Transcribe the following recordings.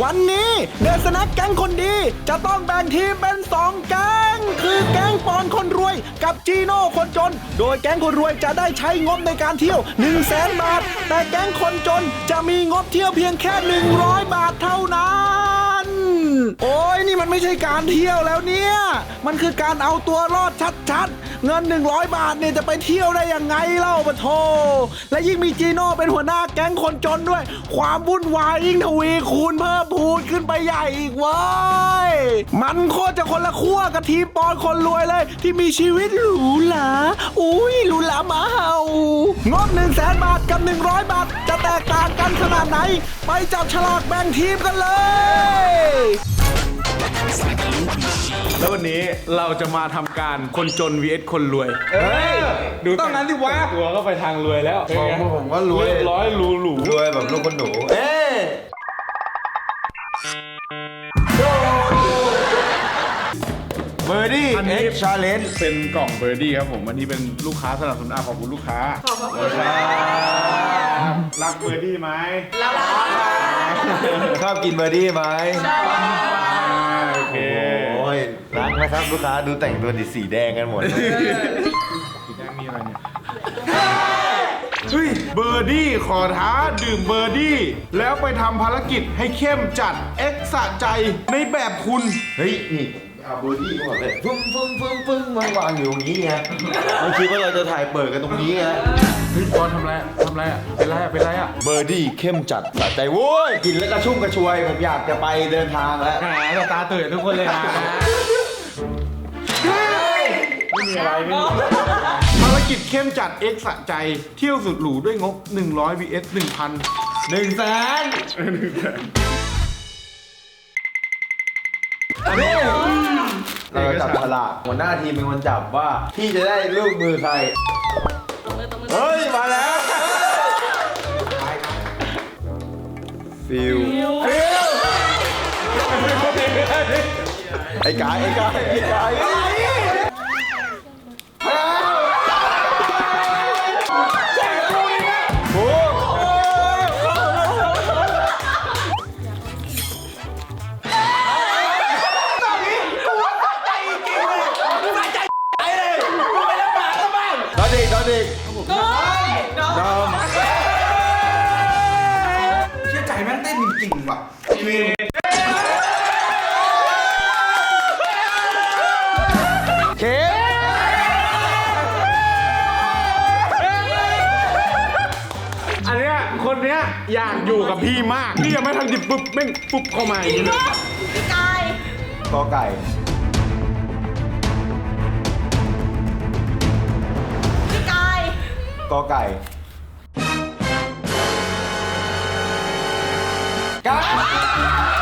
วันนี้เดอะสแน็คแก๊งคนดีจะต้องแบ่งทีมเป็นสองแก๊ง คือแก๊งปอนคนรวยกับจีโน่คนจน โดยแก๊งคนรวยจะได้ใช้งบในการเที่ยว 1 0 0 0 0แสนบาท แต่แก๊งคนจนจะมีงบเที่ยวเพียงแค่ 100 บาทเท่านั้น โอ้ยนี่มันไม่ใช่การเที่ยวแล้วเนี่ย มันคือการเอาตัวรอดชัดๆ เงิน 100 บาทเนี่ยจะไปเที่ยวได้ยังไงเล่าปะโท และยิ่งมีจีโน่เป็นหัวหน้าแก๊งคนจนด้วย ความวุ่นวายยิ่งทวีคูณเพิ่มพูนขึ้นไปใหญ่อีกเว้ย มันโคตรจะคนละขั้วกับทีมปอนคนรวยเลย ที่มีชีวิตหรูหรา อุ้ยหรูหราหมาเห่างบ1 0 0 0 0แสนบาทกับ 100 บาท กต่างกันขนาดไหน ไปจับฉลากแบ่งทีมกันเลย แล้ววันนี้เราจะมาทำการคนจน vs คนรวยเฮ้ยดูต้องนั้นดิวะตัวก็ไปทางรวยแล้วผมผมว่ารวย เรียบร้อยหรูหรูรวยแบบลูกคนหนู เอ๊ะเบอร์ดี้อันเอ็นี้กชาเลนจ์เป็นกล่องเบอร์ดี้ครับผม อันนี้เป็นลูกค้าสนับสนุนอาขอบคุณลูกค้าขอบคุณ ค่ะรักเบอร์ดี้ไหมแล้วล่ะชอบกินเบอร์ดี้ไหมโอเคโอ้ยรักนะครับลูกค้าดูแต่งตัวดิสีแดงกันหมดเลยแจ้งมีอะไรเนี่ยเฮ้ยเบอร์ดี้ขอท้าดื่มเบอร์ดี้ แล้วไปทำภารกิจให้เข้มจัด เอ็กซ์สะใจในแบบคุณ เฮ้ยนี่เอาเบอร์ดี้ก่อนเลยฟึ้งฟึ้งฟึ้งฟึ้งมาวางอยู่ตรงนี้ไงเราคิดว่าเราจะถ่ายเปิดกันตรงนี้ไงเฮ้ยตอนทำไรอะทำไรอะเป็นไรอะเป็นไรอะเบอร์ดี้เข้มจัดสะใจโว้ยกินแล้วกระชุ่มกระชวย ผมอยากจะไปเดินทางแล้ว แหมแต่ตาตื่นทุกคนเลยนะไม่มีอะไรไม่มีภารกิจเข้มจัด X สะใจ เที่ยวสุดหรูด้วยงบ 100 vs 1,000หนึ่งแสนอันนี้เราจะจับฉลากหัวหน้าทีมเป็นคนจับว่า พี่จะได้ลูกมือใครตบมือตบมือเฮ้ย มาแล้ว ฟิลฟิลไอ้กายไอ้กายไอ้กาย ว่ะเคอันเนี้ยคนเนี้ยอยากอยู่กับพี่มาก พี่ยังไม่ทันดิบปุ๊บแม่งปุ๊บเข้ามาอย่างนี้เลยพี่กายกอไก่พี่กายกอไก่ ครับ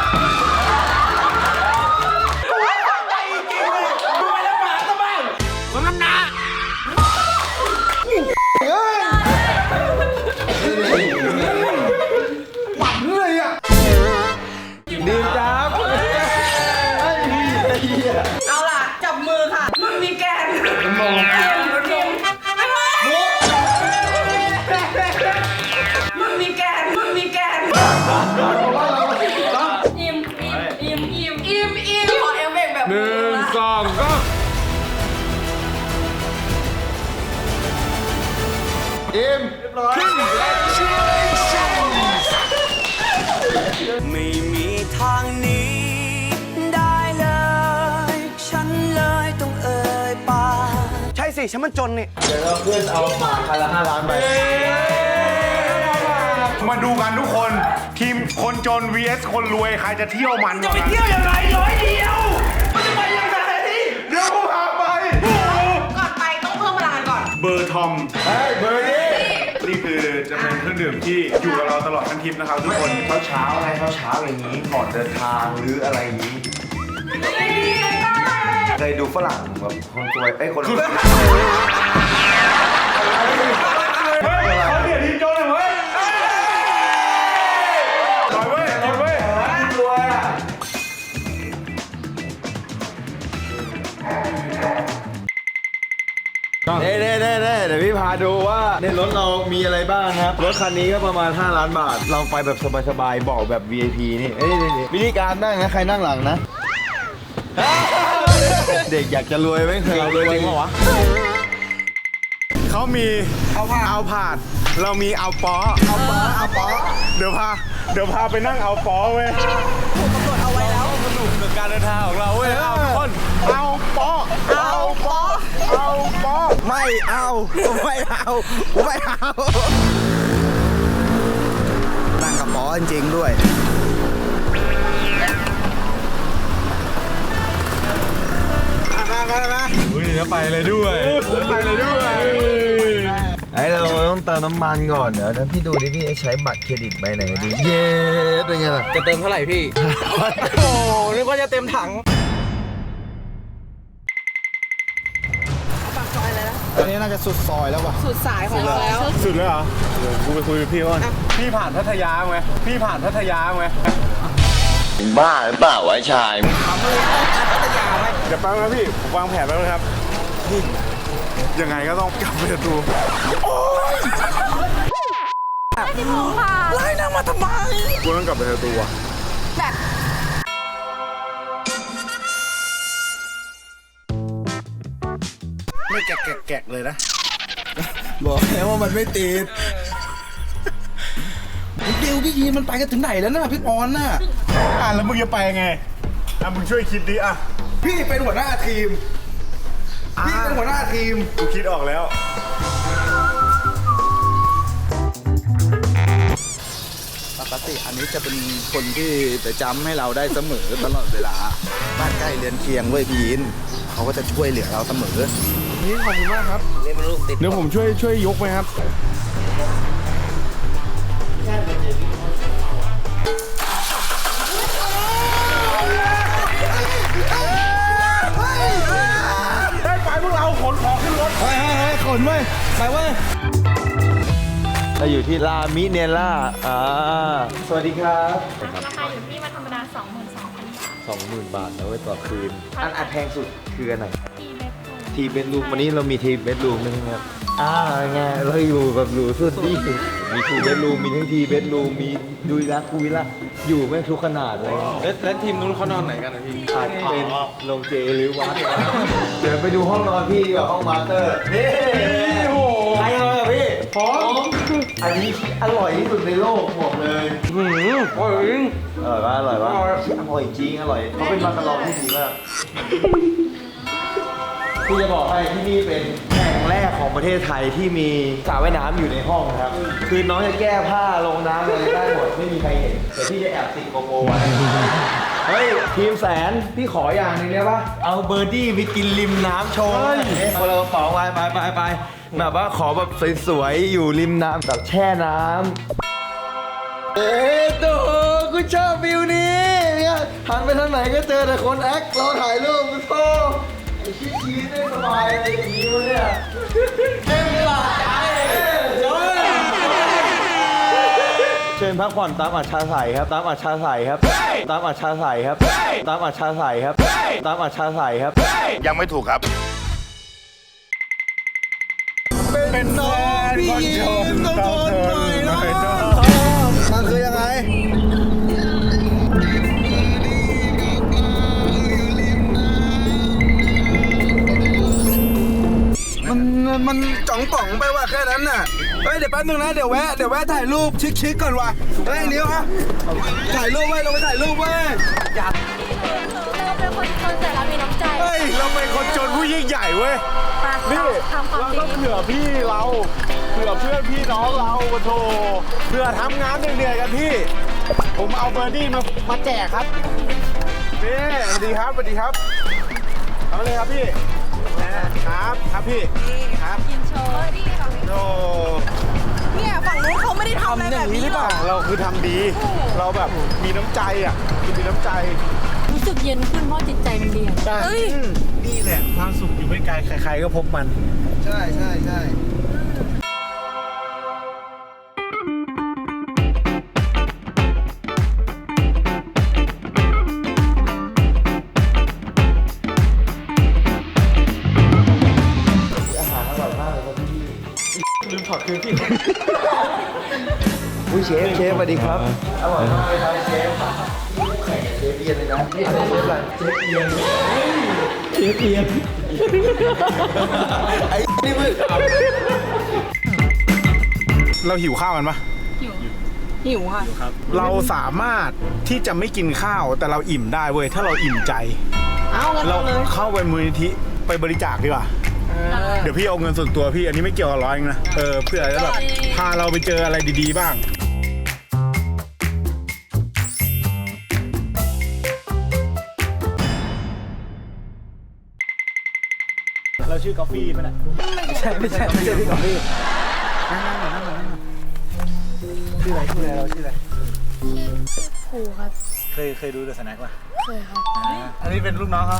ฉันมันจนนี่ เดี๋ยวเราเพื่อนเอาหมาคันละห้าล้านไป มาดูกันทุกคน ทีมคนจน vs คนรวยใครจะเที่ยวมันจะไปเที่ยวยังไงร้อยเดียวมันจะไปยังไงเดี๋ยวกูพาไป ก่อนไปต้องเพิ่มพลังงานก่อนเบอร์ทอม เฮ้ยเบอร์ดี้นี่คือจะเป็นเครื่องดื่มที่อยู่กับเราตลอดทั้งทริปนะครับทุกคน เช้าเช้าๆไงเช้าเช้าๆอย่างนี้ก่อนเดินทางหรืออะไรอย่างนี้ เคยดูฝรั่งแบบคนรวยเอ้ยคนรวยเฮ้ยเขาเปลี่ยนทีมโจนเลยเว้ยปล่อยเว้ยปล่อยเว้ยรวยอะเน่เน่เน่เน่เดี๋ยวพี่พาดูว่าในรถเรามีอะไรบ้างครับ รถคันนี้ก็ประมาณ 5 ล้านบาทเราไปแบบสบายๆเบอกแบบ VIP นี่เอ้ยนี่นี่วิธีการนั่งนะ ใครนั่งหลังนะ เด็กอยากจะรวยไม่เคยรวยจริงปะวะเขามีเอาผ่านเอาผ่านเรามีเอาปอเอาปอเอาปอเดี๋ยวพาเดี๋ยวพาไปนั่งเอาปอเว้ยถูกกำหนดเอาไว้แล้วสนุกกับการเดินทางของเราเว้ยเอาทุกคนเอาปอเอาปอเอาปอไม่เอาไม่เอาไม่เอานั่งกับหมอจริงๆด้วย อุ้ยจะไปเลยด้วยไปเลยด้วยไอ้เราต้องเติมน้ำมันก่อนเดี๋ยวนะพี่ดูดิพี่ใช้บัตรเครดิตใบไหนดีเย้เป็นไงล่ะจะเติมเท่าไหร่พี่ โอ้นึกว่าจะเต็มถังอันนี้น่าจะสุดซอยแล้วว่ะ สุดสายของเราแล้ว สุดเลยเหรอเดี๋ยวกูไปคุยกับพี่ก่อนพี่ผ่านพัทยาไหมพี่ผ่านพัทยาไหมบ้าหรือเปล่าวะชาย เดี๋ยวแป๊บนะพี่ผมวางแผนแล้วนะครับนี่ ยังไงก็ต้องกลับไปดูไล่นั่งมาทำไมกูต้องกลับไปดูอะไม่แกะแกะแกะเลยนะ บอกแล้วว่ามันไม่ติดเดี๋ยวพี่ยีนมันไปกันถึงไหนแล้วน่ะพี่ปอนน่ะอะแล้วมึงจะไปไงอะมึงช่วยคิดดิอะ พี่เป็นหัวหน้าทีม พี่เป็นหัวหน้าทีม กูคิดออกแล้ว ปกติอันนี้จะเป็นคนที่จะจำให้เราได้เสมอตลอดเวลา บ้านใกล้เรือนเคียงเว้ยพี่ยินเขาก็จะช่วยเหลือเราเสมอ นี่ขอบคุณมากครับเดี๋ยวผมช่วยช่วยยกไหมครับได้ไป พวกเราขนของขึ้นรถ เฮ้ยเฮ้ยเฮ้ยขนเว้ยไปเว้ยเราอยู่ที่ลามิเนล่าอ่าสวัสดีครับราคาอยู่ที่วันธรรมดา 22,000บาท20,000 บาทนะเว้ยต่อคืน อันอันแพงสุดคืออันไหน ที่เว็บโทรทีเบดรูมวันนี้เรามีทีเบดรูมด้วยนะครับ อ่าไงเราอยู่แบบหรูสุดที่มีทีเบดรูมมีทั้งทีเบดรูมมีดูวิลล่าคูวิลล่าอยู่แม่งทุกขนาดเลยแล้วแล้วทีมนู้นเขานอนไหนกันนะพี่อาจเป็นโรงเจหรือวัดเดี๋ยวไปดูห้องนอนพี่ดีกว่าห้องมาสเตอร์นี่โอ้โหใครนอนกับพี่ผมอันนี้อร่อยที่สุดในโลกบอกเลยหืมโอ้ยอร่อยปะอร่อยปะอร่อยจริงอร่อยเขาเป็นมาการองที่ดีมากพี่จะบอกให้ที่นี่เป็น แห่งแรกของประเทศไทยที่มีสระว่ายน้ำอยู่ในห้องครับ คือน้องจะแก้ผ้าลงน้ำอะไรได้หมดไม่มีใครเห็นแต่พี่จะแอบติดโกโก้ไว้ เฮ้ย ทีมแสน พี่ขออย่างหนึงได้ปะเอาเบอร์ดี้ไปกินริมน้ำโชว์เฮ้ยคนละกระป๋องไปไปไปไปแบบว่าขอแบบสวยๆ อยู่ริมน้ำแบบแช่น้ำเอ๊ะโตกูชอบวิวนี้เนี่ยหันไปทางไหนก็เจอแต่คนแอคเราถ่ายรูปกูโต ไอ้ชี้ชีวิตไม่สบายอะไรอย่างนี้วะเนี่ยเต็มหลักใจเชิญพักผ่อนตามอัจฉาใสครับ ตามอัจฉาใสครับ ตามอัจฉาใสครับ ตามอัจฉาใสครับ ตามอัจฉาใสครับ ยังไม่ถูกครับ มันมันจ่องป่องไปว่ะแค่นั้นน่ะเฮ้ยเดี๋ยวแป๊บนึงนะเดี๋ยวแวะเดี๋ยวแวะถ่ายรูปชิคๆก่อนว่ะเฮ้ยนิ้วฮะถ่ายรูปไว้ยลงไปถ่ายรูปไว้ยเราเป็นคนจนแต่เรามีน้ำใจเฮ้ยเราเป็นคนจนผู้ยิ่งใหญ่เว้ยนี่ทำความเราดีต้องเผื่อพี่เราเผื่อเพื่อนพี่น้องเราปะโทเผื่อทำงานเหนื่อยๆกันพี่ ผมเอาเบอร์ดี้มามาแจกครับนี่สวัสดีครับสวัสดีครับเอาเลยครับพี่ ครับครับพี่ครับกินโชว์ดีค่ะโอ้เนี่ยฝั่งนู้นเขาไม่ได้ทำอะไรแบบนี้หรอกเราคือทำดี เราแบบมีน้ำใจอะคือมีน้ำใจรู้สึกเย็นขึ้นเพราะจิตใจมันดีอะเอ้ยนี่แหละความสุขอยู่ไม่ไกลใครๆก็พบมัน ใช่ใช่ใช่ วัสดีครับอร่อยมากเลยครับเชฟแข่งกับเชฟเอียนเลยนะนี่เชฟอะไรเชฟเอียนเชฟเอียนไอ้นี่มือเราหิวข้าวกันปะหิวค่ะเราสามารถที่จะไม่กินข้าวแต่เราอิ่มได้เว้ยถ้าเราอิ่มใจ เอาเราเอาเลยเข้าไปมูลนิธิไปบริจาคดีกว่าเดี๋ยวพี่เอาเงินส่วนตัวพี่อันนี้ไม่เกี่ยวกับร้อยเองนะเออเพื่อจะแบบพาเราไปเจออะไรดีๆบ้าง ชื่อกาแฟป่ะเนี่ยไม่ใช่ไม่ใช่ไม่ใช่พี่กอฟฟี่ชื่ออะไรชื่ออะไรเราชื่ออะไรครูครับเคยเคยดูเดอะสแน็คป่ะเคยครับอันนี้เป็นลูกน้องเขา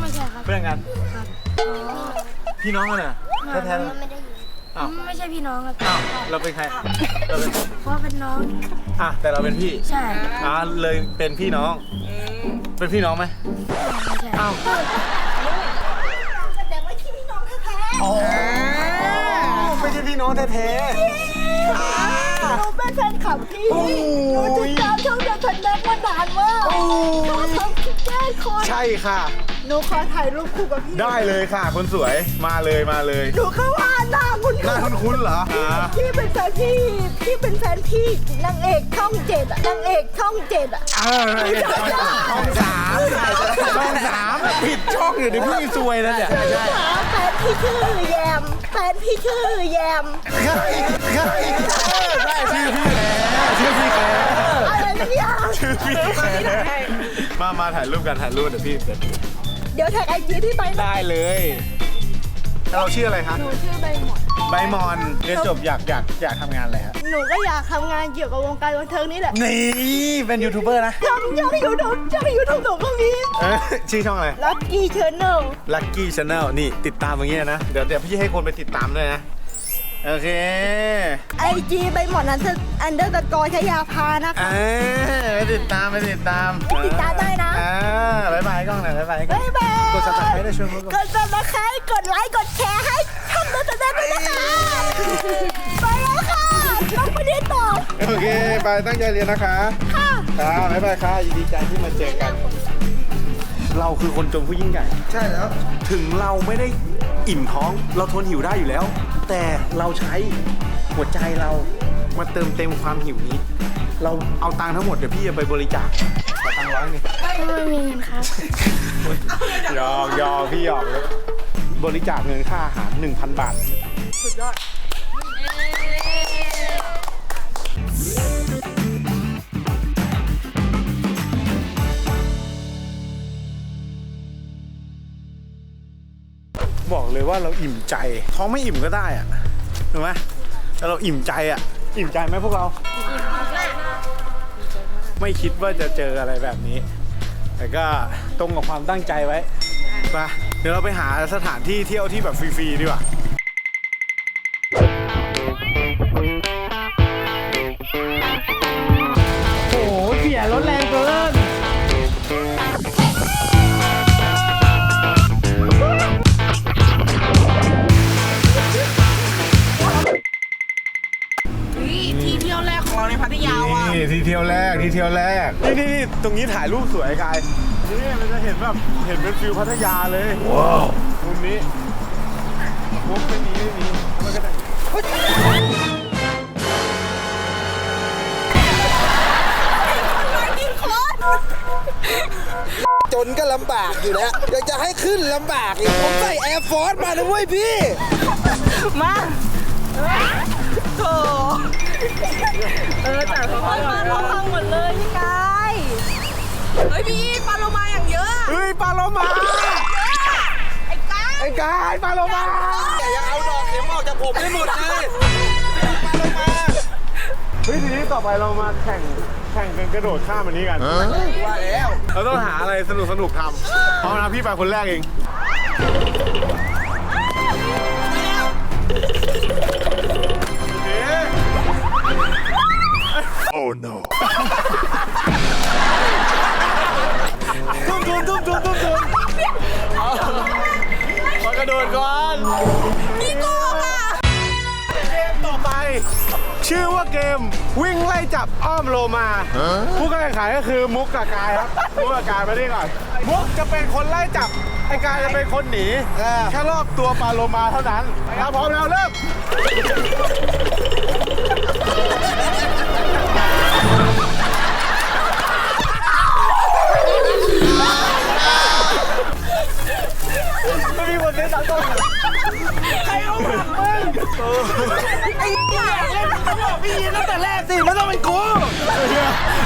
ไม่ใช่ครับเพื่อนกันครับพี่น้องกันเหรอไม่แท้ๆไม่ได้ยินอ้าว ไม่ใช่พี่น้องครับอ้าวเราเป็นใครเราเป็นเพราะเป็นน้องอะแต่เราเป็นพี่ใช่อ่าเลยเป็นพี่น้อง เป็นพี่น้องไหมไม่ใช่อ้าว อ๋อไม่ใช่พี่น้องแท้ๆหนูเป็นแฟนคลับพี่หนูติดตามช่องเดอะทันแน็กมานานมากหนูทำคลิปแก้คนใช่ค่ะ หนูขอถ่ายรูปคู่กับพี่ ได้เลยค่ะ คนสวยมาเลยมาเลยหนูก็ว่าหน้าคุณหน้าคุ้นๆเหรออ่าพี่เป็นแฟนพี่พี่เป็นแฟนพี่นางเอกช่องเจ็ดอะนางเอกช่องเจ็ดอะเออช่องสามช่องสามผิดช่องอยู่เดี๋ยวพี่ซวยแล้วเนี่ยหาแฟน พี่ชื่อแยมแฟนพี่ชื่อแยมได้ชื่อพี่แกชื่อพี่แกอะไรสักอย่างชื่อพี่แกมามาถ่ายรูปกันถ่ายรูปเดี๋ยวพี่เดี๋ยวเดี๋ยวแท็กไอจีพี่ไปนะได้เลย เราชื่ออะไรคะหนูชื่อใบหมอนใบมอนเรียนจบอยากอยากอยากทำงานอะไรฮะหนูก็อยากทำงานเกี่ยวกับวงการบันเทิงนี่แหละนี่เป็นยูทูบเบอร์นะทำช่องยูทูบช่องยูทูบหนูก็มีเออชื่อช่องอะไร ลัคกี้เชนเนล Lucky Channel นี่ติดตามอย่างเงี้ยนะ เดี๋ยวเดี๋ยวพี่ให้คนไปติดตามด้วยนะ โอเค ไอจีใบหมอนนั้นอันเดอร์ตะกอชยาพานะคะอ่าไปติดตามไปติดตามติดตามได้นะ อ่าบายบายกล้องหน่อยบายบายกล้อง บ๊ายบาย กด subscribe ได้ช่วยกดกดซับสไครต์กดไลค์ กดแชร์ให้ช่องตัวแสดงด้วยนะคะไปแล้วค่ะน้องประเด็นต่อโอเคไปตั้งใจเรียนนะคะค่ะครับบ๊ายบายค่ะยินดีใจที่มาเจอกัน เราคือคนจนผู้ยิ่งใหญ่ ใช่แล้วถึงเราไม่ได้อิ่มท้อง เราทนหิวได้อยู่แล้ว แต่เราใช้หัวใจเรามาเติมเต็มความหิวนี้ เราเอาตังค์ทั้งหมดเดี๋ยวพี่จะไปบริจาคขอตังค์ ร้อยหนึงไม่มีเงินครับหยอกหยอกพี่หยอกเลยบริจาคเงินค่าอาหาร 1,000 บาทบอกเลยว่าเราอิ่มใจ ท้องไม่อิ่มก็ได้อะถูกไหมแต่เราอิ่มใจอะอิ่มใจไหมพวกเรา ไม่คิดว่าจะเจออะไรแบบนี้ แต่ก็ตรงกับความตั้งใจไว้ไปเดี๋ยวเราไปหาสถานที่เที่ยวที่แบบฟรีๆดีกว่า ตรงนี้ถ่ายรูปสวยกายนี่มันจะเห็นแบบเห็นเป็นฟิลพัทยาเลย ว้าวมุมนี้มุมไม่มีไม่มีมันก็ได้จนก็ลำบากอยู่แล้วยังจะให้ขึ้นลำบากอีกผมใส่แอร์ฟอร์สมานะเว้ยพี่ มาโถเออแต่เขามาเราฟังหมดเลยพี่กาย เฮ้ยพี่ปลาโลมาอย่างเยอะเฮ้ยปลาโลมา ไอ้ก้าไอ้กายปลาโลมาแต่ยังเอาดอกเข็มออกจากผมไม่หมดเลยเฮ้ยทีนี้ต่อไปเรามาแข่งแข่งกันกระโดดข้ามอันนี้กันว่าแล้วเราต้องหาอะไรสนุกสนุกๆทำเพราะนะพี่ไปคนแรกเอง ทุ่มทุนทุ่มทุนทุ่มทุนมากระโดดก่อนพี่โกงอะเกมต่อไป ชื่อว่าเกมวิ่งไล่จับอ้อมโลมา ผู้แข่งขันก็คือมุกกับกายครับมุกกับกายมานี่ก่อนมุกจะเป็นคนไล่จับไอ้กายจะเป็นคนหนีแค่รอบตัวปลาโลมาเท่านั้นถ้าพร้อมแล้วเริ่ม สิไม่ต้องเป็นกู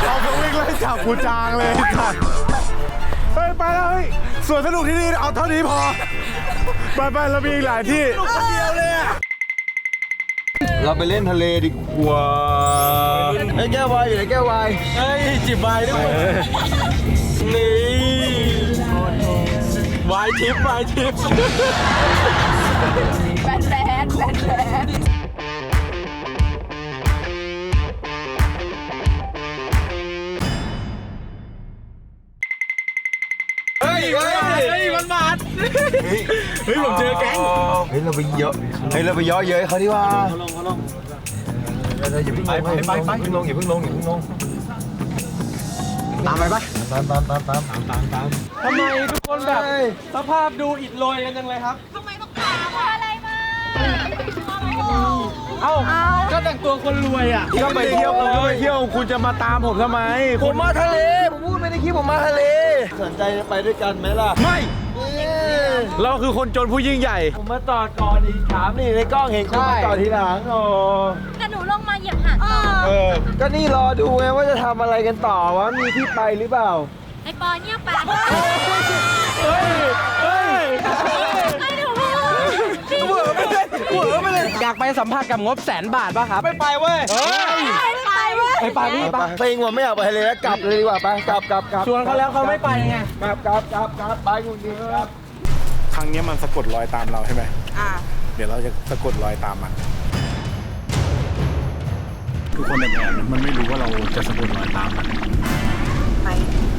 เราก็วิ่งไล่จับกูจางเลยค่ะเฮ้ยไปแล้วเฮ้ยส่วนสนุกที่นี่เอาเท่านี้พอ ไปไปเรามีอีกหลายที่เราไปเล่นทะเลดีกว่าไอ้แก้ววายอยู่ไหนแก้ววายเฮ้ยจิบวายด้วยนี่วายทิปวายทิปแเฮ้ยเฮ้ยเฮ้ยมันมาเฮ้ยผมเจอแก๊งเฮ้ยเราไปเยอะเฮ้ยเราไปเยอะเย้ยเขาดีกว่าเขาลงเขาลงเราอย่าเพิ่งลงไปไปไปลงอย่าเพิ่งลงอย่าเพิ่งลงตามไปปะตามตามตามตามตามตามทำไมทุกคนแบบสภาพดูอิดโรยกันจังเลยครับทำไมต้องถาม เอ้าก็แต่งตัวคนรวยอะก็ไปเที่ยวผมก็ไปเที่ยวคุณจะมาตามผมทำไม ผมมาทะเล ผมพูดไม่ได้คิดผมมาทะเล สนใจจะไปด้วยกันไหมล่ะไม่เราคือคนจนผู้ยิ่งใหญ่ ผมมาต่อก่อนอีกถามนี่ในกล้องเห็นคุณมาต่อทีหลังโอ้แต่หนูลงมาเหยียบหางต่อเออ ก็นี่รอดูไงว่าจะทำอะไรกันต่อวะมีที่ไปหรือเปล่า ไอปอเนี่ยปะเฮ้ย เฮ้ยไอหนูพี่อยากไปสัมภาษณ์กับงบแสนบาทป่ะครับ ไม่ไปเว้ยไปเว้ย ไปไปพี่ไปปะไปเองว่าไม่อยากไปทะเลแล้วกลับเลยดีกว่าไปกลับกลับกลับชวนเขาแล้วเขาไม่ไปไง กลับกลับกลับกลับไปคุณดีครับ ครั้งนี้มันสะกดรอยตามเราใช่ไหมอ่า เดี๋ยวเราจะสะกดรอยตามมันคือคนในแผนมันไม่รู้ว่าเราจะสะกดรอยตามมันผม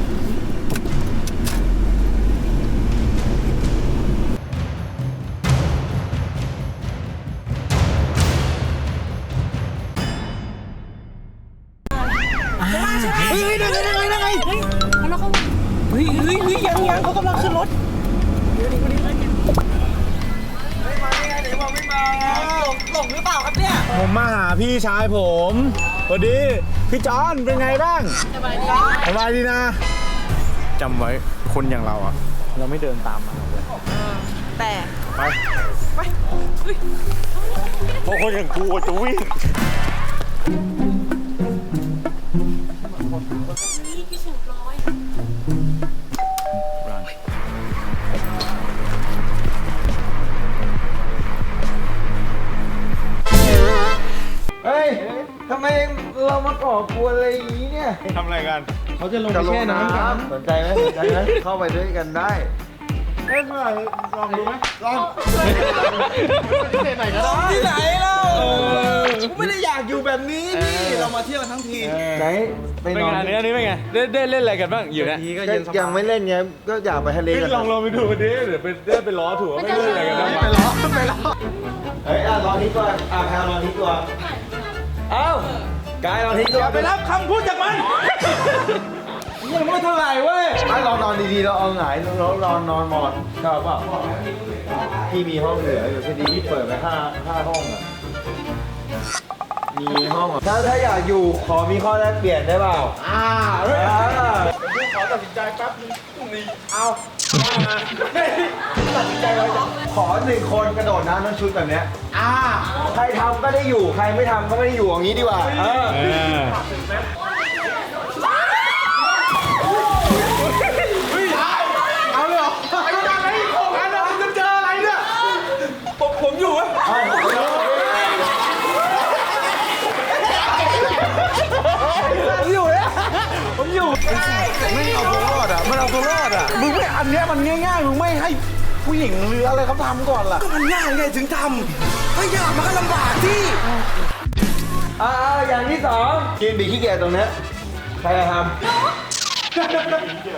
พี่ชายผมสวัสดีพี่จอนเป็นไงบ้างสบายดีสบายดีนะจำไว้คนอย่างเราอะ เราไม่เดินตามมันเลยแต่ไปไปเพราะคนอย่างกูอะจะวิ่ง ทำอะไรกัน เขาจะลงไปแช่น้ำกันสนใจไหมสนใจไหมเข้าไปด้วยกันได้ เอ้ยเมื่อไหร่ลองดูไหมลองที่ไหนเราไม่ได้อยากอยู่แบบนี้นี่ เรามาเที่ยวทั้งทีไหนไปเป็นนอนไงอันนี้อันนี้เป็นไงได้ได้เล่นอะไรกันบ้างอยู่เนี่ยก็ยังไม่เล่นไงก็อยากไปทะเลกันลองลองไปดูดิเดี๋ยวไปได้ไปล้อถูกว่าไม่เล่นอะไรกันบ้างไปล้อไปล้อเฮ้ยอะรอนี้ก่อนอะแพลรอนี้ก่อนเอ้า กายรอนี้ก่อนไปรับคำพูดจากมันยังไม่เท่าไหร่เว้ยไม่รอนอนดีๆเราเอาหงายเรารอนนอนหมอนชอบเปล่าพี่มีห้องเหลืออยู่พอดีพี่เปิดไปห้าห้าห้องอะมีห้องอะถ้าถ้าอยากอยู่ขอมีข้อแลกเปลี่ยนได้เปล่า อ่าเฮ้ยพี่ขอตัดสินใจแป๊บนึงพรุ่งนี้เอา ตัดสินใจไว้ก่อนขอหนึ่งคนกระโดดน้ำทั้งชุดแบบเนี้ยอ่า ใครทำก็ได้อยู่ ใครไม่ทำก็ไม่ได้อยู่อย่างนี้ดีกว่า เออ เอา อันเนี้ยมันง่ายๆมึงไม่ให้ผู้หญิงหรืออะไรเขาทำก่อนล่ะมันง่ายไงถึงทำถ้ายากมันก็ลำบากที่อ่าอย่างที่สองกินบีขี้เกียจตรงเนี้ยใครจะทำ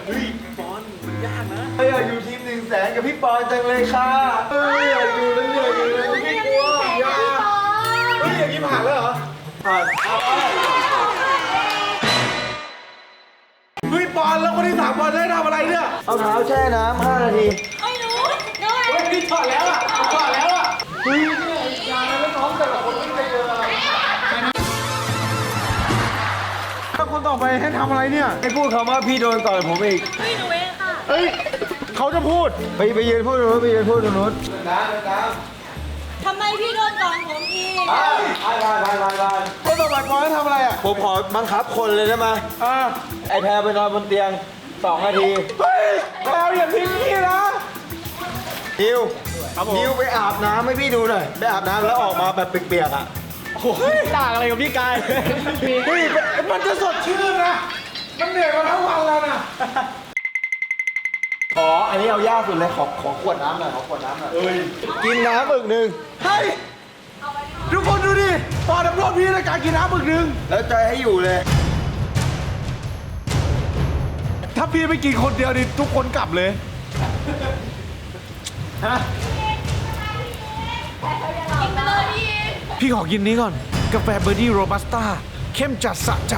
เฮ้ยปอนมันยากนะอยากอยู่ทีมหนึ่งแสนกับพี่ปอนจังเลยค่ะเฮ้ยอยากอยู่แล้วอยากอยู่เลยไม่กลัวอย่าเฮ้ยอย่างนี้ผ่านแล้วเหรอผ่าน คนที่สามปอนได้ทำอะไรเนี่ยเอาเท้าแช่น้ำ5นาทีไม่รู้น้อยเฮ้ยพี่ถอดแล้วอะถอดแล้วอะถ้าคนต่อไปให้ทำอะไรเนี่ยให้พูดคำว่าพี่โดนก่อนผมอีกไม่หนูเองค่ะเฮ้ยเขาจะพูดไปไปยืนพูดตรงนู้นไปยืนพูดตรงนู้นน้ำน้ำทำไมพี่โดนก่อนผมอีกอ่าอ่าผ่านผ่านผ่านผ่านคนต่อไปปอนให้ทำอะไรอะผมขอบังคับคนเลยได้ไหมอ่าไอแพรไปนอนบนเตียงสองนาทีเฮ้ยแล้วอย่าทิ้งพี่นะนิวครับผมนิวไปอาบน้ำให้พี่ดูหน่อยไปอาบน้ำแล้วออกมาแบบเปียกๆอะโอ้ยต่างอะไรกับพี่กายเฮ้ยมันจะสดชื่นนะ มันเหนื่อยมาทั้งวันแล้วนะขออันนี้เอายากสุดเลยขอขอขวดน้ำหน่อยขอขวดน้ำหน่อยกินน้ำอึกหนึ่งเฮ้ยทุกคนดูดิ ปอนทำโทษพี่ในการกินน้ำบึกหนึ่งแล้วใจให้อยู่เลย ถ้าพี่ไม่กินคนเดียวนี่ทุกคนกลับเลย ฮะ กินไปเลยพี่ พี่ขอกินนี้ก่อน กาแฟเบอร์ดี้โรบัสต้า เข้มจัดสะใจ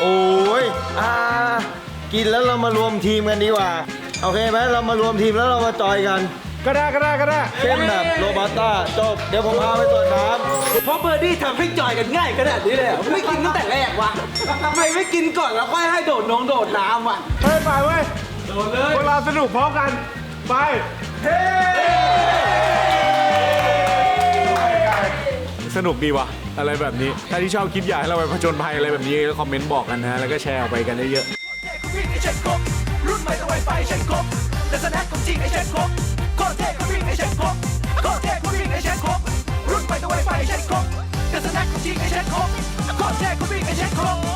โอ้ยอ่ากินแล้วเรามารวมทีมกันดีกว่า โอเคไหมเรามารวมทีมแล้วเรามาจอยกัน ก็ได้ก็ได้ก็ได้เข้มแบบโรบัสต้าจบ เดี๋ยวผมพาไปตรวจน้เพราะเบอร์ดี้ทำให้จอยกันง่ายขนาดนี้เลยเหรอไม่กินตั้งแต่แรกวะทำไมไม่กินก่อนแล้วค่อยให้โดดน้องโดดน้ำวะเฮ้ยไปเว้ยโดนเลยพวกเราสนุกพร้อมกัน ไป เฮ้สนุกดีว่ะ อะไรแบบนี้ ถ้าที่ชอบคลิปอยากให้เราไปผจญภัยอะไรแบบนี้ก็คอมเมนต์บอกกันนะแล้วก็แชร์ออกไปกันเยอะๆ รุ่นใหม่ต้องไวไฟเช็คครบแต่สแน็คของจริงไอเช็คครบ ครบแต่สแน็คของจริงไอเช็คครบโคตรเท่ก็วิ่งไอเช็คครบ